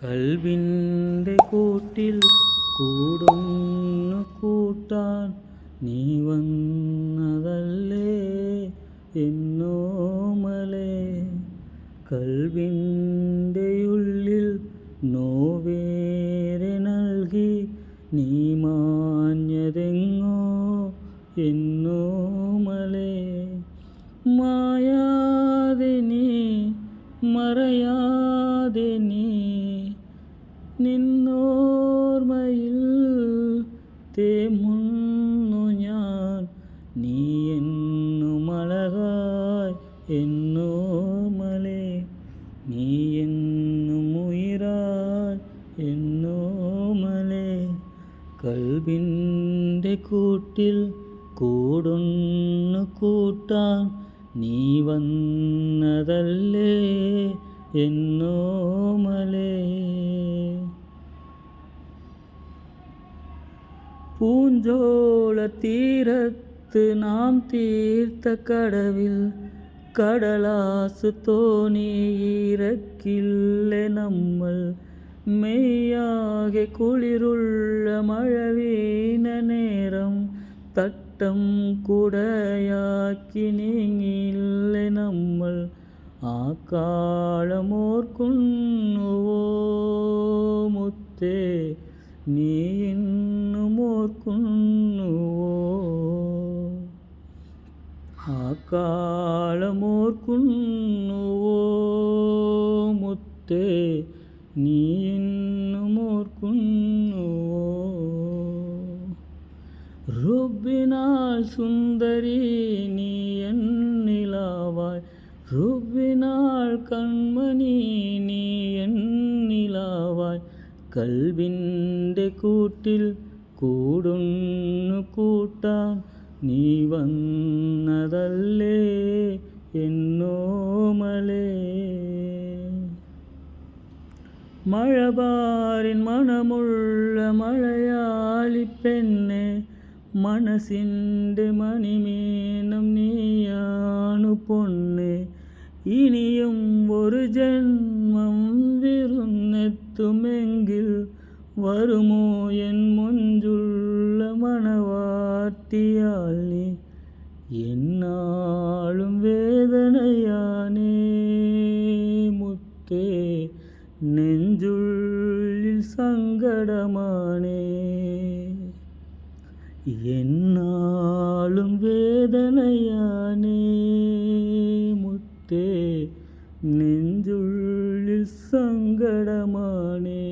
കൽവിന്റെ കൂട്ടിൽ കൂടുന്നു കൂട്ടാൻ നീ വന്നതല്ലേ എന്നോമലേ കൽവിന്റെ ഉള്ളിൽ നോവേറെ തേമുന്നു ഞാൻ നീ എന്നും അഴകായി എന്നോമലേ നീ എന്നും ഉയരായി എന്നോമലേ കൽവിന്റെ കൂട്ടിൽ കൂടുന്നു കൂട്ടാൻ നീ വന്നതല്ലേ എന്നോമലേ பூஞ்சோல தீரத்து நாம் தீர்த்த கடவில் கடலாசு தோணி இறக்கில்லை நம்மள். மெய்யாக குளிருள்ள மழவீன நேரம் தட்டம் குடையாக்கி நீங்கில்லை நம்மள். ஆக்காலமோர்க்குன் முத்தே நீ ആ കാളമോർക്കുന്നുവോ മുത്തേ നീ ഇന്നും ഓർക്കുന്നുവോ റുബിനാൽ സുന്ദരി നീ എന്നിലാവായ്. റുബിനാൽ കൺമണി നീ എന്നിലാവായ്. കൽവിന്റെ കൂട്ടിൽ കൂടുന്നു കൂട്ടാൻ. നീ വന്നതല്ലേ എന്നോമലേ മഴപാറിൻ മണമുള്ള മലയാളി പെണ്ണെ മനസ്സിൻ്റെ മണിമീനം നീയാണു പൊന്നെ ഇനിയും ഒരു ജന്മം വിരുന്നെത്തുമെങ്കിൽ വരുമോ എൻ മുഞ്ചുള്ള வார்த்தையாலே என்னாலும் வேதனையானே. முத்தே நெஞ்சுள்ளில் சங்கடமானே. என்னாலும் வேதனையானே. முத்தே நெஞ்சுள்ளில் சங்கடமானே.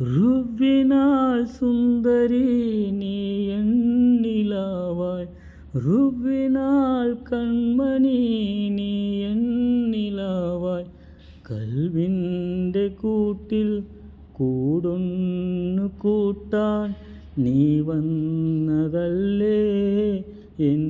റുബിനാൽ സുന്ദരി നീ എന്നിലാവാய் റുബിനാൽ കൺമണി നീ എന്നിലാവാய் കൽവിന്റെ കൂട്ടിൽ കൂടുന്നു കൂട്ടാൻ നീ വന്നതല്ലേ എൻ